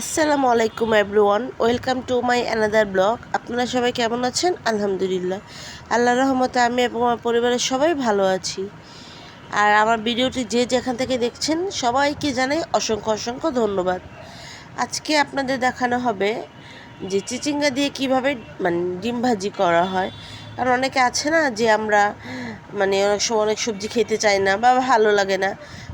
আসসালামু আলাইকুম everyone, welcome to my another blog. আপনারা সবাই কেমন আছেন? আলহামদুলিল্লাহ। আল্লাহ রহমতে আমি এবং আমার পরিবারের সবাই ভালো আছি। আর আমার ভিডিওটি যে যেখান থেকে দেখছেন, সবাইকে জানাই অসংখ্য অসংখ্য ধন্যবাদ। আজকে আপনাদের দেখানো হবে যে চিচিঙ্গা দিয়ে কীভাবে মানে ডিম ভাজি করা হয়। কারণ অনেকে আছে না যে আমরা মানে অনেক সময় অনেক সবজি খেতে চাই না বা ভালো লাগে না।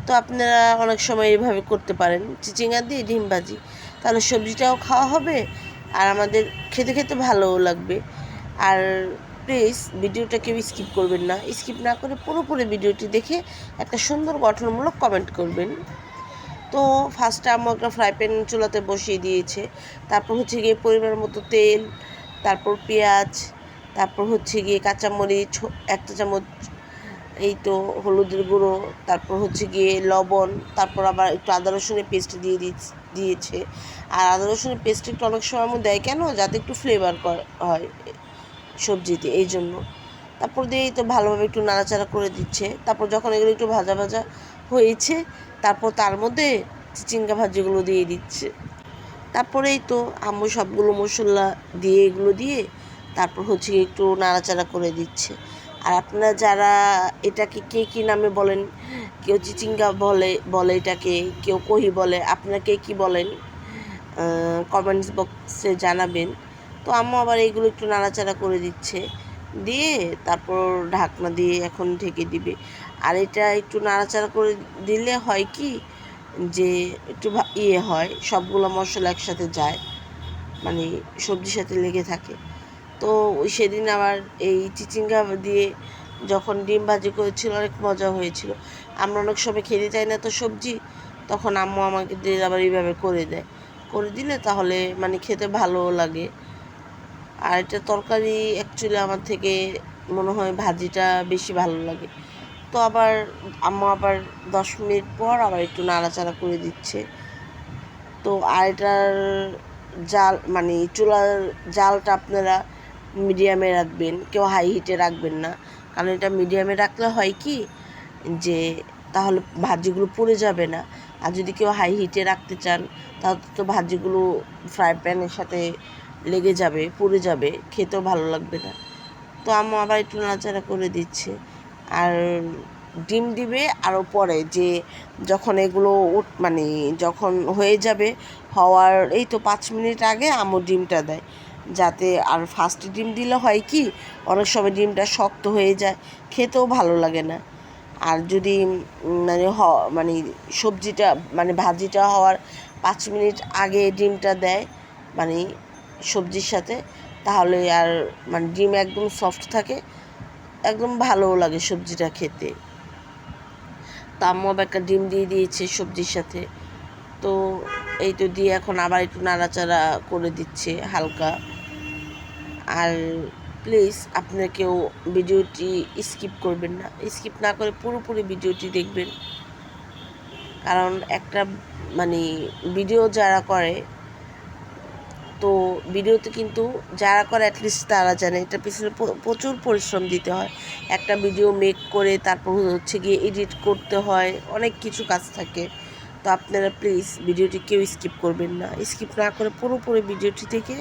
তো আপনারা অনেক সময় এইভাবে করতে পারেন। চিচিঙ্গা দিয়ে ডিম ভাজি। তাহলে সবজিটাও খাওয়া হবে আর আমাদের খেতে খেতে ভালোও লাগবে। আর প্লিজ ভিডিওটা কেউ স্কিপ করবেন না। স্কিপ না করে পুরোপুরি ভিডিওটি দেখে একটা সুন্দর গঠনমূলক কমেন্ট করবেন। তো ফার্স্টে আমার একটা ফ্রাই প্যান চুলাতে বসিয়ে দিয়েছে। তারপর হচ্ছে গিয়ে পরিমাণ মতো তেল, তারপর পেঁয়াজ, তারপর হচ্ছে গিয়ে কাঁচামরিচ একটা চামচ এই তো হলুদের গুঁড়ো, তারপর হচ্ছে গিয়ে লবণ, তারপর আবার একটু আদা রসুনের পেস্ট দিয়ে দিয়েছে। আর আদা রসুনের পেস্ট একটু অনেক সময় আমার দেয়। কেন? যাতে একটু ফ্লেভার হয় সবজিতে, এই জন্য। তারপর দিয়ে তো ভালোভাবে একটু নাড়াচাড়া করে দিচ্ছে। তারপর যখন এগুলো একটু ভাজা ভাজা হয়েছে, তারপর তার মধ্যে চিচিঙ্গা ভাজিগুলো দিয়ে দিচ্ছে। তারপরেই তো আম্মু সবগুলো মশলা দিয়ে এগুলো দিয়ে তারপর হচ্ছে একটু নাড়াচাড়া করে দিচ্ছে। আর আপনারা যারা এটাকে কে কী নামে বলেন, কেউ চিচিঙ্গা বলে বলে এটাকে, কেউ কহি বলে, আপনারা কে কী বলেন কমেন্টস বক্সে জানাবেন। তো আম্মু আবার এইগুলো একটু নাড়াচাড়া করে দিচ্ছে। দিয়ে তারপর ঢাকনা দিয়ে এখন ঢেকে দিবে। আর এটা একটু নাড়াচাড়া করে দিলে হয় কি, যে একটু ইয়ে হয়, সবগুলো মশলা একসাথে যায় মানে সবজির সাথে লেগে থাকে। তো ওই সেদিন আবার এই চিচিঙ্গা দিয়ে যখন ডিম ভাজি করেছিল, অনেক মজা হয়েছিল। আমরা অনেক সময় খেতে চাই না তো সবজি, তখন আম্মু আমাকে দিয়ে আবার এইভাবে করে দেয়। করে দিলে তাহলে মানে খেতে ভালোও লাগে। আর এটা তরকারি অ্যাকচুয়ালি আমার থেকে মনে হয় ভাজিটা বেশি ভালো লাগে। তো আবার আম্মু আবার দশ মিনিট পর আবার একটু নাড়াচাড়া করে দিচ্ছে। তো আর এটার জাল মানে চুলার জালটা আপনারা মিডিয়ামে রাখবেন, কেউ হাই হিটে রাখবেন না। কারণ এটা মিডিয়ামে রাখলে হয় কি, যে তাহলে ভাজিগুলো পুড়ে যাবে না। আর যদি কেউ হাই হিটে রাখতে চান, তাহলে তো ভাজিগুলো ফ্রাই প্যানের সাথে লেগে যাবে, পুড়ে যাবে, খেতেও ভালো লাগবে না। তো আম্মু আবার একটু নাড়াচাড়া করে দিচ্ছে। আর ডিম দিবে আরও পরে, যে যখন এগুলো উঠ মানে যখন হয়ে যাবে, হওয়ার এই তো পাঁচ মিনিট আগে আম্মু ডিমটা দেয়। যাতে আর ফার্স্ট ডিম দিলে হয় কি, অনেক সময় ডিমটা শক্ত হয়ে যায়, খেতেও ভালো লাগে না। আর যদি মানে হ মানে সবজিটা মানে ভাজিটা হওয়ার পাঁচ মিনিট আগে ডিমটা দেয় মানে সবজির সাথে, তাহলে আর মানে ডিম একদম সফট থাকে, একদম ভালোও লাগে সবজিটা খেতে। তা আম্মু একটা ডিম দিয়ে দিয়েছে সবজির সাথে। তো এই তো দিয়ে এখন আবার একটু নাড়াচাড়া করে দিচ্ছে হালকা। আর প্লিজ আপনারা কেউ ভিডিওটি স্কিপ করবেন না। স্কিপ না করে পুরোপুরি ভিডিওটি দেখবেন। কারণ একটা মানে ভিডিও যারা করে, তো ভিডিওতে কিন্তু যারা করে অ্যাটলিস্ট তারা জানে। এটা পিছনে প্রচুর পরিশ্রম দিতে হয়। একটা ভিডিও মেক করে তারপর হচ্ছে গিয়ে এডিট করতে হয়। অনেক কিছু কাজ থাকে। তো আপনারা প্লিজ ভিডিওটি কেউ স্কিপ করবেন না। স্কিপ না করে পুরোপুরি ভিডিওটি থেকে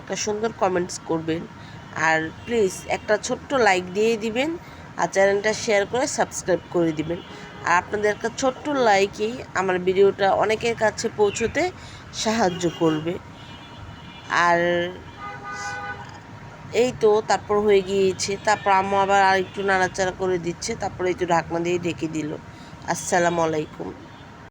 একটা সুন্দর কমেন্টস করবেন। আর প্লিজ একটা ছোট্ট লাইক দিয়ে দিবেন আর চ্যানেলটা শেয়ার করে সাবস্ক্রাইব করে দিবেন। আর আপনাদের একটা ছোট্ট লাইকই আমার ভিডিওটা অনেকের কাছে পৌঁছতে সাহায্য করবে। আর এই তো তারপর হয়ে গিয়েছে, তারপর আম্মু আবার আর একটু নাড়াচাড়া করে দিচ্ছে, তারপরে একটু ঢাকনা দিয়ে ঢেকে দিল। আসসালামু আলাইকুম।